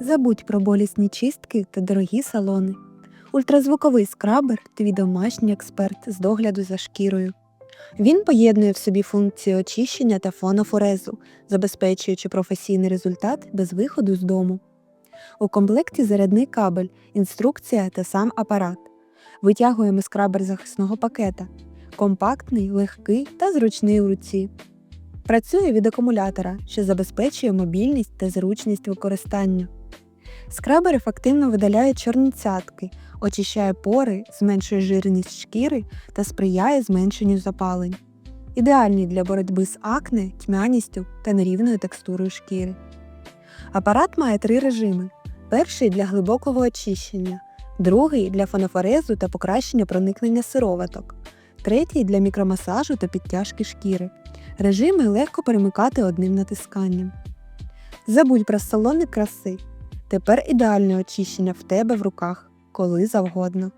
Забудь про болісні чистки та дорогі салони. Ультразвуковий скрабер твій домашній експерт з догляду за шкірою. Він поєднує в собі функції очищення та фонофорезу, забезпечуючи професійний результат без виходу з дому. У комплекті зарядний кабель, інструкція та сам апарат. Витягуємо скрабер захисного пакета. Компактний, легкий та зручний у руці. Працює від акумулятора, що забезпечує мобільність та зручність використання. Скрабер ефективно видаляє чорні цятки, очищає пори, зменшує жирність шкіри та сприяє зменшенню запалень. Ідеальний для боротьби з акне, тьмяністю та нерівною текстурою шкіри. Апарат має три режими: перший для глибокого очищення, другий для фонофорезу та покращення проникнення сироваток, третій для мікромасажу та підтяжки шкіри. Режими легко перемикати одним натисканням. Забудь про салони краси. Тепер ідеальне очищення в тебе в руках, коли завгодно.